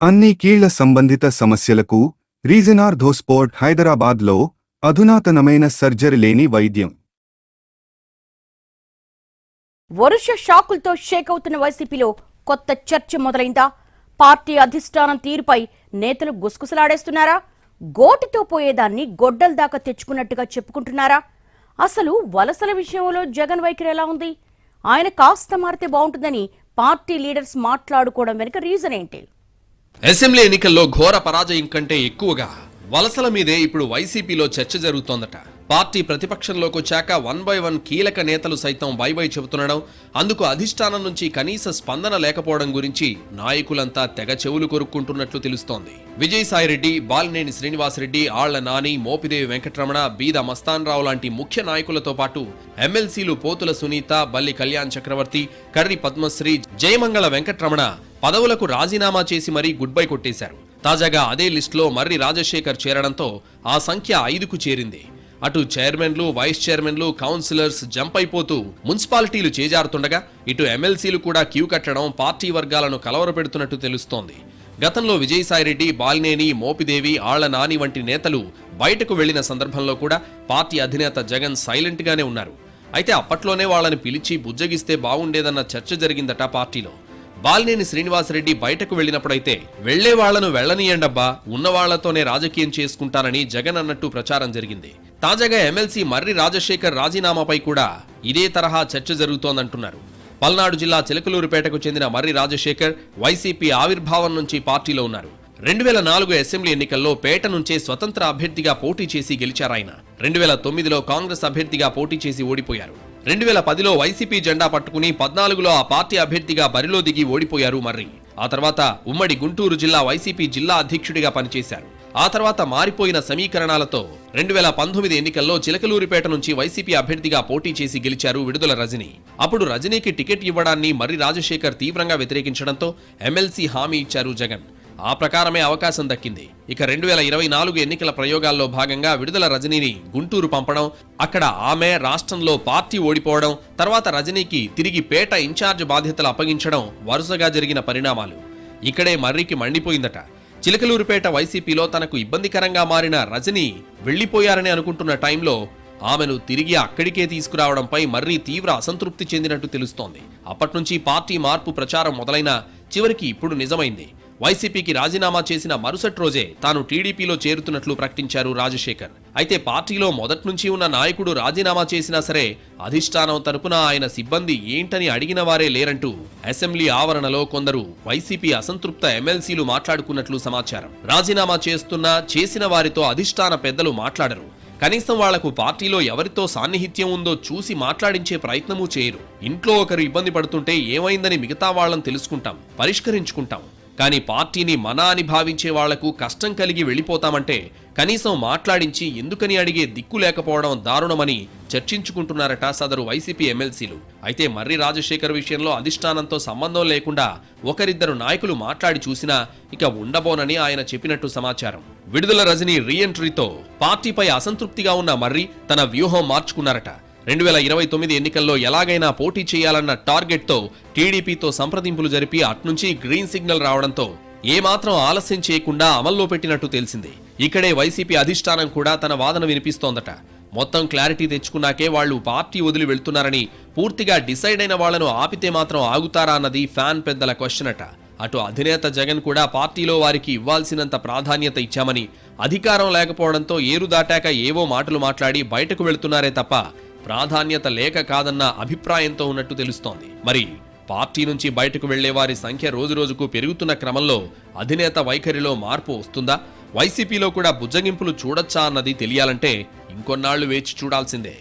అన్ని కీళ్ళ సంబంధిత సమస్యలకు రీజనార్ ధోస్పోర్ట్ హైదరాబాద్లో అధునాతనమైన సర్జరీ లేని వైద్యం. వరుస షాకులతో షేక్ అవుతున్న వైసీపీలో కొత్త చర్చ మొదలైందా? పార్టీ అధిష్టానం తీరుపై నేతలు గుసగుసలాడేస్తున్నారా? గోటితో పోయేదాన్ని గొడ్డల దాకా తెచ్చుకున్నట్టుగా చెప్పుకుంటున్నారా? అసలు వలసల విషయంలో జగన్ వైఖరి ఎలా ఉంది? ఆయన కాస్త మారితే బాగుంటుందని పార్టీ లీడర్స్ మాట్లాడుకోవడం వెనుక రీజన్ ఏంటి? అసెంబ్లీ ఎన్నికల్లో ఘోర పరాజయం కంటే ఎక్కువగా వలసల మీదే ఇప్పుడు వైసీపీలో చర్చ జరుగుతోందట. పార్టీ ప్రతిపక్షంలోకి వచ్చాక వన్ బై వన్ కీలక నేతలు సైతం బై బై చెబుతుండడం అందుకు అధిష్టానం నుంచి కనీస స్పందన లేకపోవడం గురించి నాయకులంతా తెగ చెవులు కొరుక్కుంటున్నట్లు తెలుస్తోంది. విజయసాయిరెడ్డి బాలినేని శ్రీనివాసరెడ్డి ఆళ్ళ నాని మోపిదేవి వెంకటరమణ బీద మస్తాన్రావు లాంటి ముఖ్య నాయకులతో పాటు ఎమ్మెల్సీలు పోతుల సునీత బల్లి కళ్యాణ్ చక్రవర్తి కర్రి పద్మశ్రీ జయమంగళ వెంకటరమణ పదవులకు రాజీనామా చేసి మరీ గుడ్ బై కొట్టేశారు. తాజాగా అదే లిస్టులో మర్రి రాజశేఖర్ చేరడంతో ఆ సంఖ్య ఐదుకు చేరింది. అటు చైర్మన్లు వైస్ చైర్మన్లు కౌన్సిలర్స్ జంప్ అయిపోతూ మున్సిపాలిటీలు చేజారుతుండగా ఇటు ఎమ్మెల్సీలు కూడా క్యూ కట్టడం పార్టీ వర్గాలను కలవరపెడుతున్నట్టు తెలుస్తోంది. గతంలో విజయసాయిరెడ్డి బాలినేని మోపిదేవి ఆళ్ళ నాని వంటి నేతలు బయటకు వెళ్ళిన సందర్భంలో కూడా పార్టీ అధినేత జగన్ సైలెంట్గానే ఉన్నారు. అయితే అప్పట్లోనే వాళ్ళని పిలిచి బుజ్జగిస్తే బాగుండేదన్న చర్చ జరిగిందట పార్టీలో. బాలినేని శ్రీనివాసరెడ్డి బయటకు వెళ్ళినప్పుడైతే వెళ్ళే వాళ్ళను వెళ్ళనీయండబ్బా ఉన్న వాళ్ళతోనే రాజకీయం చేసుకుంటానని జగన్ అన్నట్టు ప్రచారం జరిగింది. తాజాగా ఎమ్మెల్సీ మర్రి రాజశేఖర్ రాజీనామాపై కూడా ఇదే తరహా చర్చ జరుగుతోందంటున్నారు. పల్నాడు జిల్లా చిలకలూరుపేటకు చెందిన మర్రి రాజశేఖర్ వైసీపీ ఆవిర్భావం నుంచి పార్టీలో ఉన్నారు. రెండు వేల నాలుగు అసెంబ్లీ ఎన్నికల్లో పేట నుంచే స్వతంత్ర అభ్యర్థిగా పోటీ చేసి గెలిచారాయన. రెండు వేల తొమ్మిదిలో కాంగ్రెస్ అభ్యర్థిగా పోటీ చేసి ఓడిపోయారు. రెండు వేల పదిలో వైసీపీ జెండా పట్టుకుని పద్నాలుగులో ఆ పార్టీ అభ్యర్థిగా బరిలో దిగి ఓడిపోయారు మర్రి. ఆ తర్వాత ఉమ్మడి గుంటూరు జిల్లా వైసీపీ జిల్లా అధ్యక్షుడిగా పనిచేశారు. ఆ తర్వాత మారిపోయిన సమీకరణాలతో రెండు వేల పంతొమ్మిది ఎన్నికల్లో చిలకలూరిపేట నుంచి వైసీపీ అభ్యర్థిగా పోటీ చేసి గెలిచారు విడుదల రజని. అప్పుడు రజనీకి టికెట్ ఇవ్వడాన్ని మర్రి రాజశేఖర్ తీవ్రంగా వ్యతిరేకించడంతో ఎమ్మెల్సీ హామీ ఇచ్చారు జగన్. ఆ ప్రకారమే అవకాశం దక్కింది. ఇక రెండు వేల ఇరవై నాలుగు ఎన్నికల ప్రయోగాల్లో భాగంగా విడుదల రజనీని గుంటూరు పంపడం అక్కడ ఆమె రాష్ట్రంలో పార్టీ ఓడిపోవడం తర్వాత రజనీకి తిరిగి పేట ఇన్ఛార్జ్ బాధ్యతలు అప్పగించడం వరుసగా జరిగిన పరిణామాలు. ఇక్కడే మర్రికి మండిపోయిందట. చిలకలూరుపేట వైసీపీలో తనకు ఇబ్బందికరంగా మారిన రజనీ వెళ్ళిపోయారని అనుకుంటున్న టైంలో ఆమెను తిరిగి అక్కడికే తీసుకురావడంపై మర్రి తీవ్ర అసంతృప్తి చెందినట్టు తెలుస్తోంది. అప్పట్నుంచి పార్టీ మార్పు ప్రచారం మొదలైన చివరికి ఇప్పుడు నిజమైంది. వైసీపీకి రాజీనామా చేసిన మరుసటి రోజే తాను టీడీపీలో చేరుతున్నట్లు ప్రకటించారు రాజశేఖర్. అయితే పార్టీలో మొదటి నుంచి ఉన్న నాయకుడు రాజీనామా చేసినా సరే అధిష్టానం తరపున ఆయన సిబ్బంది ఏంటని అడిగిన వారే లేరంటూ అసెంబ్లీ ఆవరణలో కొందరు వైసీపీ అసంతృప్త ఎమ్మెల్సీలు మాట్లాడుకున్నట్లు సమాచారం. రాజీనామా చేస్తున్నా చేసిన వారితో అధిష్టాన పెద్దలు మాట్లాడరు. కనీసం వాళ్ళకు పార్టీలో ఎవరితో సాన్నిహిత్యం ఉందో చూసి మాట్లాడించే ప్రయత్నమూ చేయరు. ఇంట్లో ఒకరు ఇబ్బంది పడుతుంటే ఏమైందని మిగతా వాళ్ళని తెలుసుకుంటాం పరిష్కరించుకుంటాం. కానీ పార్టీని మన అని భావించే వాళ్ళకు కష్టం కలిగి వెళ్ళిపోతామంటే కనీసం మాట్లాడించి ఎందుకని అడిగే దిక్కు లేకపోవడం దారుణమని చర్చించుకుంటున్నారట సదరు వైసీపీ ఎమ్మెల్సీలు. అయితే మర్రి రాజశేఖర్ విషయంలో అధిష్టానంతో సంబంధం లేకుండా ఒకరిద్దరు నాయకులు మాట్లాడి చూసినా ఇక ఉండబోనని ఆయన చెప్పినట్టు సమాచారం. విడుదల రజనీ రీఎంట్రీతో పార్టీపై అసంతృప్తిగా ఉన్న మర్రి తన వ్యూహం మార్చుకున్నారట. రెండు వేల ఇరవై తొమ్మిది ఎన్నికల్లో ఎలాగైనా పోటీ చేయాలన్న టార్గెట్తో టీడీపీతో సంప్రదింపులు జరిపి అట్నుంచి గ్రీన్ సిగ్నల్ రావడంతో ఏమాత్రం ఆలస్యం చేయకుండా అమల్లో పెట్టినట్టు తెలిసింది. ఇక్కడే వైసీపీ అధిష్టానం కూడా తన వాదన వినిపిస్తోందట. మొత్తం క్లారిటీ తెచ్చుకున్నాకే వాళ్ళు పార్టీ వదిలి వెళ్తున్నారని పూర్తిగా డిసైడ్ అయిన వాళ్ళను ఆపితే మాత్రం ఆగుతారా అన్నది ఫ్యాన్ పెద్దల క్వశ్చన్ అట అటు అధినేత జగన్ కూడా పార్టీలో వారికి ఇవ్వాల్సినంత ప్రాధాన్యత ఇచ్చామని అధికారం లేకపోవడంతో ఏరు దాటాక ఏవో మాటలు మాట్లాడి బయటకు వెళ్తున్నారే తప్ప ప్రాధాన్యత లేక కాదన్న అభిప్రాయంతో ఉన్నట్టు తెలుస్తోంది. మరి పార్టీ నుంచి బయటకు వెళ్ళే వారి సంఖ్య రోజురోజుకు పెరుగుతున్న క్రమంలో అధినేత వైఖరిలో మార్పు వస్తుందా? వైసీపీలో కూడా బుజ్జగింపులు చూడొచ్చా అన్నది తెలియాలంటే ఇంకొన్నాళ్ళు వేచి చూడాల్సిందే.